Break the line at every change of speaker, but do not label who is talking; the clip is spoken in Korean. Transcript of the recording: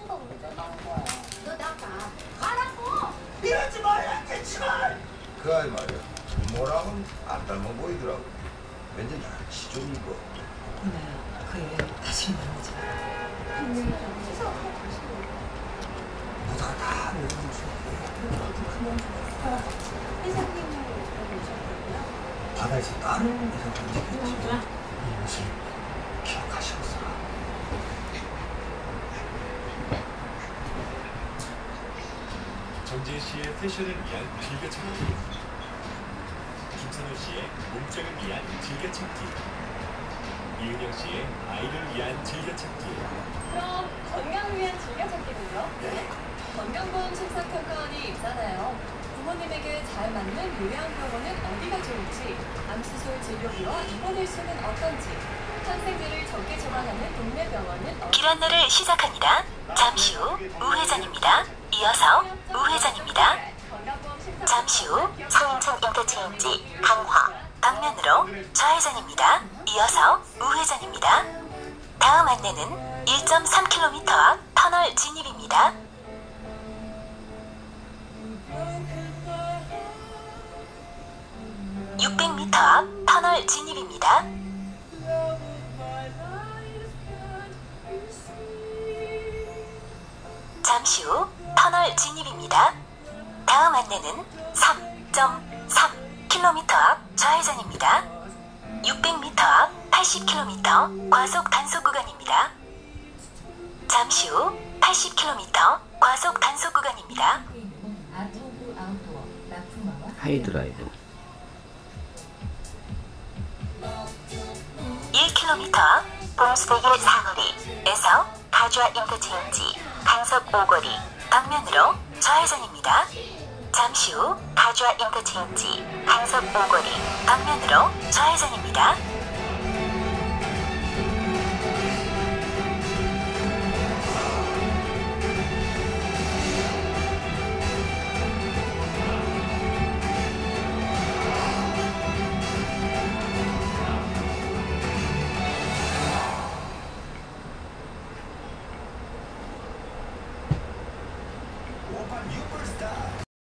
수가 언제 나온 거야? 너 나가. 가라고.
이러지 말았겠지만
그 아이 말이야 뭐라고는 안 닮아 보이더라고 왠지
다시
보다가 다 외우는 바다에서 다른 이상 움직였지 이것을 기억하시겠어
정지혜 씨의 패션을 위한 즐겨찾기 김선호 씨의 몸짱을 위한 즐겨찾기 이은영 씨의 아이를 위한 즐겨찾기
그럼 건강을 위한 즐겨찾기는요? 건강보험 심사평가원이 있잖아요. 부모님에게 잘 맞는 요양병원은 어디가 좋을지, 암수술 진료비와 입원 일 수는 어떤지, 항생제를 적게 처방하는 동네 병원은 어디
길안내를 시작합니다. 잠시 후 우회전입니다. 이어서 잠시 후 서인천 인터체인지 강화 방면으로 좌회전입니다. 이어서 우회전입니다. 다음 안내는 1.3km 앞 터널 진입입니다. 600m 앞 터널 진입입니다. 잠시 후 터널 진입입니다. 다음 안내는 3.3km 앞 좌회전입니다. 600m 앞 80km 과속 단속 구간입니다. 잠시 후 80km 과속 단속 구간입니다.
하이드라이브
1km 앞 봄수대길 사거리에서 가주아 인터체인지 강석 오거리 방면으로 좌회전입니다. 잠시 후 가주아 인터체인지 강석 오거리 방면으로 좌회전입니다.